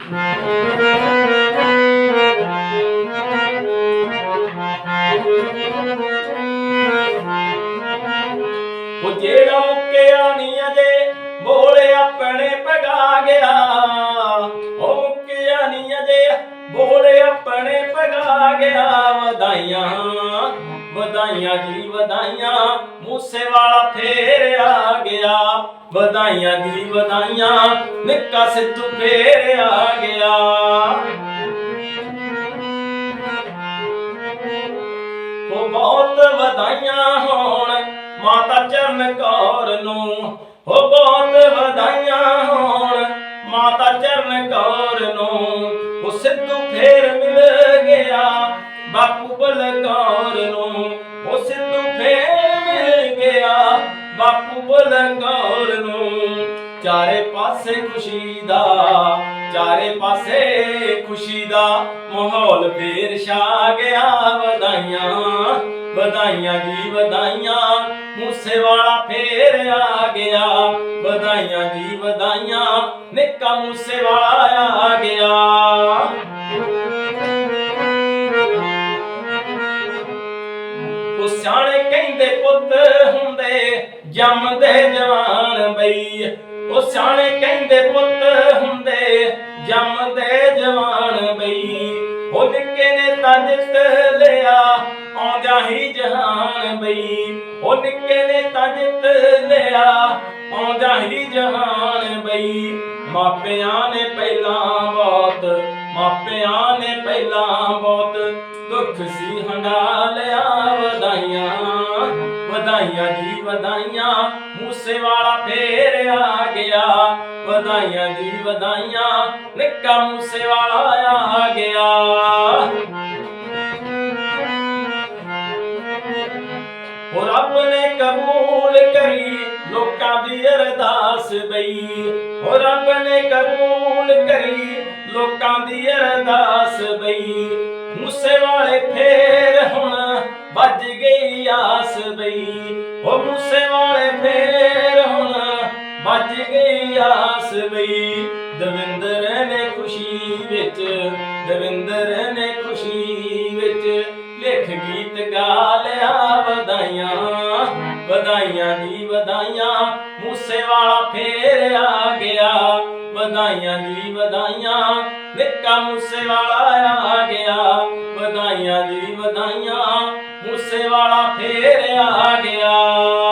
ਉਹ ਜਿਹੜਾ ਮੁੱਕਿਆ ਨਹੀਂ ਅਜੇ, ਬੋਲੇ ਆਪਣੇ ਭਗਾ ਗਿਆ। ਉਹ ਮੁੱਕਿਆ ਨਹੀਂ ਅਜੇ, ਬੋਲੇ ਆਪਣੇ ਭਗਾ ਗਿਆ। ਵਧਾਈਆਂ ਵਧਾਈਆਂ ਜੀ, ਵਧਾਈਆਂ। ਮੂਸੇ ਵਾਲਾ ਫੇਰ ਆ ਗਿਆ। ਵਧਾਈਆਂ ਜੀ ਵਧਾਈਆਂ, ਨਿੱਕਾ ਸਿੱਧੂ ਫੇਰ ਆ ਗਿਆ। ਉਹ ਬਹੁਤ ਵਧਾਈਆਂ ਹੋਣ, ਮਾਤਾ ਚਰਨ ਕੌਰ ਨੂੰ। ਉਹ ਬਹੁਤ ਵਧਾਈਆਂ ਹੋਣ, ਮਾਤਾ ਚਰਨ ਕੌਰ ਨੂੰ। ਉਹ ਸਿੱਧੂ ਫੇਰ ਮਿਲ ਗਿਆ, ਬਾਪੂ ਬਲਕੌਰ ਨੂੰ। ਉਹ ਸਿੱਧੂ ਫੇਰ ਮਿਲ ਗਿਆ, ਬਾਪੂ ਬਲਕੌਰ ਨੂੰ ਚਾਰੇ ਪਾਸੇ ਖੁਸ਼ੀ ਦਾ, ਚਾਰੇ ਪਾਸੇ ਖੁਸ਼ੀ ਦਾ ਮਾਹੌਲ ਫੇਰ ਛਾ ਗਿਆ ਵਧਾਈਆਂ ਵਧਾਈਆਂ ਜੀ ਵਧਾਈਆਂ, ਮੂਸੇ ਵਾਲਾ ਫੇਰ ਆ ਗਿਆ, ਵਧਾਈਆਂ ਜੀ ਵਧਾਈਆਂ, ਨਿੱਕਾ ਮੂਸੇ ਵਾਲਾ ਆ ਗਿਆ। ਉਹ ਸਿਆਣੇ ਕਹਿੰਦੇ ਪੁੱਤ ਹੁੰਦੇ, ਜੰਮਦੇ ਜਵਾਨ ਬਈ ਸਿਆਣੇ ਕਹਿੰਦੇ ਪੁੱਤ ਹੁੰਦੇ, ਜੰਮਦੇ ਜਵਾਨ ਬਈ। ਉਹ ਨਿੱਕੇ ਨੇ ਤਾਂ ਜਿੱਤ ਲਿਆ, ਆਉਂਦਾ ਹੀ ਜਹਾਨ ਬਈ। ਉਹ ਨਿੱਕੇ ਨੇ ਤਾਂ ਜਿੱਤ ਲਿਆ, ਆਉਂਦਾ ਹੀ ਜਹਾਨ ਬਈ। ਮਾਪਿਆਂ ਨੇ ਪਹਿਲਾਂ ਬਹੁਤ ਮਾਪਿਆਂ ਨੇ ਪਹਿਲਾਂ ਬਹੁਤ ਦੁੱਖ ਸੀ ਹੰਡਾ ਵਧਾਈਆਂ ਜੀ, ਵਧਾਈਆਂ। ਮੂਸੇ ਵਾਲਾ ਫੇਰ ਆ ਗਿਆ। ਵਧਾਈਆਂ ਜੀ, ਵਧਾਈਆਂ। ਨਿੱਕਾ ਮੂਸੇ ਵਾਲਾ ਆ ਗਿਆ। ਉਹ ਰੱਬ ਨੇ ਕਬੂਲ ਕਰੀ, ਲੋਕਾਂ ਦੀ ਅਰਦਾਸ ਬਈ। ਉਹ ਰੱਬ ਨੇ ਕਬੂਲ ਕਰੀ, ਲੋਕਾਂ ਦੀ ਅਰਦਾਸ ਬਈ। ਮੂਸੇ ਵਾਲੇ ਫੇਰ ਹੁਣ ਵੱਜ ਗਈ ਆਸ ਬਈ। ਉਹ ਮੂਸੇ ਵਾਲੇ ਫੇਰ ਹੁਣ ਵੱਜ ਗਈ ਆਸ ਬਈ। ਦਵਿੰਦਰ ਨੇ ਖੁਸ਼ੀ ਵਿੱਚ, ਦਵਿੰਦਰ ਨੇ ਖੁਸ਼ੀ ਵਿੱਚ ਲਿਖ ਗੀਤ ਗਾ ਲਿਆ ਵਧਾਈਆਂ ਵਧਾਈਆਂ ਦੀ ਵਧਾਈਆਂ। ਮੂਸੇ ਵਾਲਾ ਫੇਰ ਆ ਗਿਆ, ਵਧਾਈਆਂ ਦੀ ਵਧਾਈਆਂ। ਨਿੱਕਾ ਮੂਸੇ ਵਾਲਾ ਆ ਗਿਆ ਵਧਾਈਆਂ ਜੀ ਵਧਾਈਆਂ ਮੂਸੇ ਵਾਲਾ ਫੇਰ ਆ ਗਿਆ।